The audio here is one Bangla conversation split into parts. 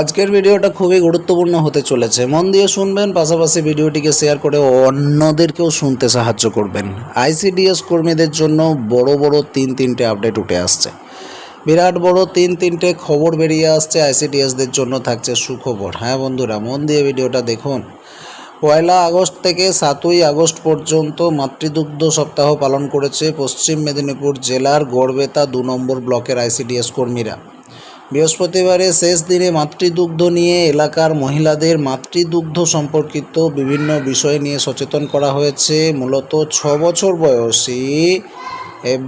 আজকের ভিডিওটা খুবই গুরুত্বপূর্ণ হতে চলেছে। মন দিয়ে শুনবেন, পাশাপাশি ভিডিওটিকে শেয়ার করে অন্যদেরকেও শুনতে সাহায্য করবেন। আইসিডিএস কর্মীদের জন্য বড় বড় তিন, তিনটে আপডেট উঠে আসছে। বিরাট বড় তিন, তিনটে খবর বেরিয়ে আসছে আইসিডিএসদের জন্য থাকছে সুখবর। হ্যাঁ বন্ধুরা, মন দিয়ে ভিডিওটা দেখুন। পয়লা আগস্ট থেকে সাতই আগস্ট পর্যন্ত মাতৃদুগ্ধ সপ্তাহ পালন করেছে পশ্চিম মেদিনীপুর জেলার গড়বেতা দু নম্বর ব্লকের আইসিডিএস কর্মীরা। বৃহস্পতিবারে শেষ দিনে মাতৃদুগ্ধ নিয়ে এলাকার মহিলাদের মাতৃদুগ্ধ সম্পর্কিত বিভিন্ন বিষয় নিয়ে সচেতন করা হয়েছে। মূলত ছ বছর বয়সী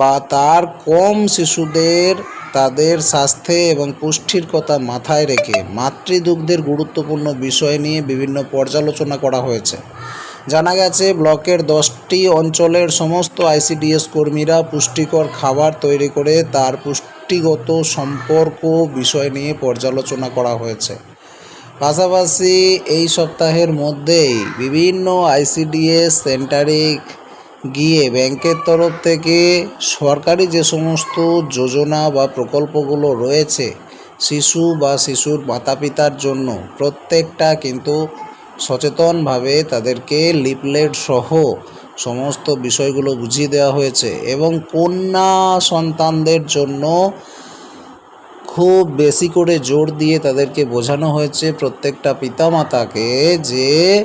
বা তার কম শিশুদের তাদের স্বাস্থ্যে এবং পুষ্টির কথা মাথায় রেখে মাতৃদুগ্ধের গুরুত্বপূর্ণ বিষয় নিয়ে বিভিন্ন পর্যালোচনা করা হয়েছে। জানা গেছে, ব্লকের দশটি অঞ্চলের সমস্ত আইসিডিএস কর্মীরা পুষ্টিকর খাবার তৈরি করে তার পুষ্টিগত সম্পর্ক বিষয় নিয়ে পর্যালোচনা করা হয়েছে। পাশাপাশি এই সপ্তাহের মধ্যেই বিভিন্ন আইসিডিএস সেন্টারে গিয়ে ব্যাংকের তরফ থেকে সরকারি যে সমস্ত যোজনা বা প্রকল্পগুলো রয়েছে, শিশু বা শিশুর মাতা পিতার জন্য প্রত্যেকটা কিন্তু সচেতনভাবে তাদেরকে লিপলেট সহ সমস্ত বিষয়গুলো বুঝিয়ে দেওয়া হয়েছে এবং কন্যা সন্তানদের জন্য খুব বেশি করে জোর দিয়ে তাদেরকে বোঝানো হয়েছে প্রত্যেকটা পিতামাতাকে যে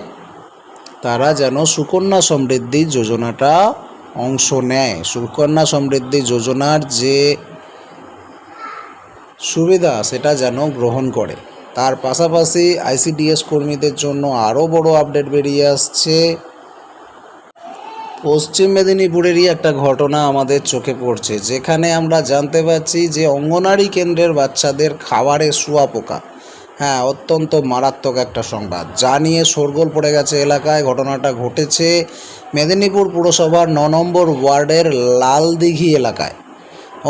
তারা যেন সুকন্যা সমৃদ্ধি যোজনাটা অংশ নেয়। সুকন্যা সমৃদ্ধি যোজনার যে সুবিধা সেটা যেন গ্রহণ করে। তার পাশাপাশি আইসিডিএস কর্মীদের জন্য আরও বড় আপডেট বেরিয়ে আসছে। পশ্চিম মেদিনীপুরেরই একটা ঘটনা আমাদের চোখে পড়ছে, যেখানে আমরা জানতে পারছি যে অঙ্গনারী কেন্দ্রের বাচ্চাদের খাবারে শুয়াপোকা হ্যাঁ অত্যন্ত মারাত্মক একটা সংবাদ। যা নিয়ে শোরগোল পড়ে গেছে এলাকায়। ঘটনাটা ঘটেছে মেদিনীপুর পুরসভার ন নম্বর ওয়ার্ডের লালদিঘি এলাকায়।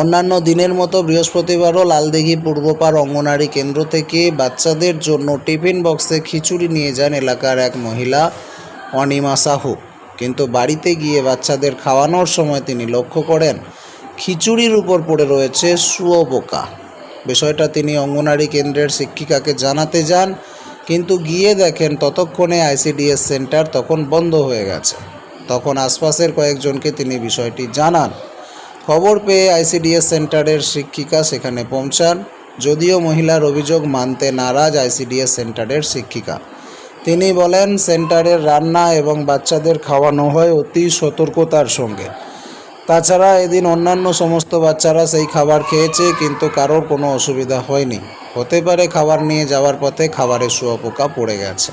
অন্যান্য দিনের মতো বৃহস্পতিবারও লালদিঘি পূর্বপার অঙ্গনারী কেন্দ্র থেকে বাচ্চাদের জন্য টিফিন বক্সে খিচুড়ি নিয়ে যান এলাকার এক মহিলা, অনিমা সাহু। কিন্তু বাড়িতে গিয়ে বাচ্চাদের খাওয়ানোর সময় তিনি লক্ষ্য করেন, খিচুড়ির উপর পড়ে রয়েছে শুয়োপোকা বিষয়টা তিনি অঙ্গনারী কেন্দ্রের শিক্ষিকাকে জানাতে যান, কিন্তু গিয়ে দেখেন ততক্ষণে আইসিডিএস সেন্টার তখন বন্ধ হয়ে গেছে। তখন আশপাশের কয়েকজনকে তিনি বিষয়টি জানান। খবর পেয়ে আইসিডিএস সেন্টারের শিক্ষিকা সেখানে পৌঁছান, যদিও মহিলার অভিযোগ মানতে নারাজ আইসিডিএস সেন্টারের শিক্ষিকা। তিনি বলেন, সেন্টারের রান্না এবং বাচ্চাদের খাওয়ানো হয় অতি সতর্কতার সঙ্গে। তাছাড়া এদিন অন্যান্য সমস্ত বাচ্চারা সেই খাবার খেয়েছে, কিন্তু কারোর কোনো অসুবিধা হয়নি। হতে পারে খাবার নিয়ে যাওয়ার পথে খাবারে শুয়োপোকা পড়ে গেছে।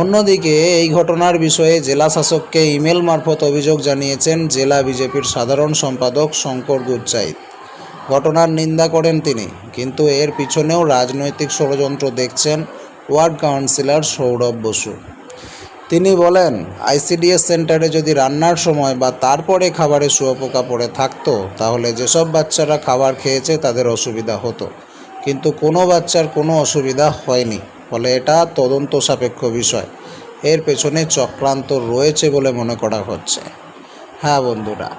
অন্যদিকে এই ঘটনার বিষয়ে জেলা শাসককে ইমেল মারফত অভিযোগ জানিয়েছেন জেলা বিজেপির সাধারণ সম্পাদক শঙ্কর গুচ্চাইত ঘটনার নিন্দা করেন তিনি, কিন্তু এর পিছনেও রাজনৈতিক ষড়যন্ত্র দেখছেন ওয়ার্ড কাউন্সিলর সৌরভ বসু। তিনি বলেন, আইসিডিএস সেন্টারে যদি রান্নার সময় বা তারপরে খাবারে শুয়োপোকা পড়ে থাকতো, তাহলে যেসব বাচ্চারা খাবার খেয়েছে তাদের অসুবিধা হতো। কিন্তু কোনো বাচ্চার কোনো অসুবিধা হয়নি, ফলে এটা তদন্ত সাপেক্ষ বিষয়। এর পেছনে চক্রান্ত রয়েছে বলে মনে করা হচ্ছে। হ্যাঁ বন্ধুরা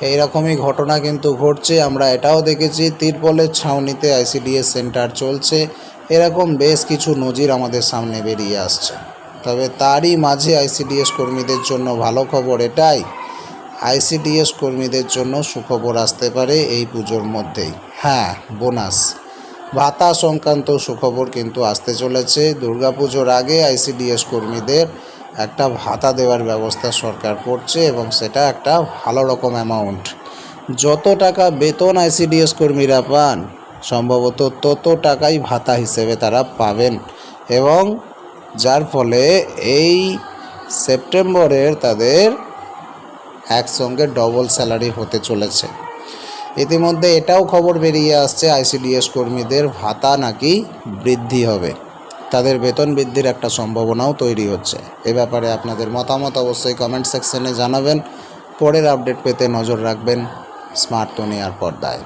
এই রকমই ঘটনা কিন্তু ঘটছে। আমরা এটাও দেখেছি, তিরপলের ছাউনিতে আইসিডিএস সেন্টার চলছে। এরকম বেশ কিছু নজির আমাদের সামনে বেরিয়ে আসছে। তবে তারই মাঝে আইসিডিএস কর্মীদের জন্য ভালো খবর এটাই, আইসিডিএস কর্মীদের জন্য সুখবর আসতে পারে এই পুজোর মধ্যেই। হ্যাঁ বোনাস। ভাতা সংক্রান্ত সুখবর কিন্তু আসতে চলেছে। দুর্গাপুজোর আগে আইসিডিএস কর্মীদের একটা ভাতা দেওয়ার ব্যবস্থা সরকার করছে এবং সেটা একটা ভালো রকম অ্যামাউন্ট যত টাকা বেতন আইসিডিএস কর্মীরা পান সম্ভবত তত টাকাই ভাতা হিসেবে তারা পাবেন। এবং যার ফলে এই সেপ্টেম্বরের তাদের একসঙ্গে ডবল স্যালারি হতে চলেছে। ইতিমধ্যে এটাও খবর বেরিয়ে আসছে, আইসিডিএস কর্মীদের ভাতা নাকি বৃদ্ধি হবে। তাদের বেতন বৃদ্ধির একটা সম্ভাবনাও তৈরি হচ্ছে। এ ব্যাপারে আপনাদের মতামত অবশ্যই কমেন্ট সেকশনে জানাবেন। পরের আপডেট পেতে নজর রাখবেন স্মার্ট দুনিয়ার পর্দায়।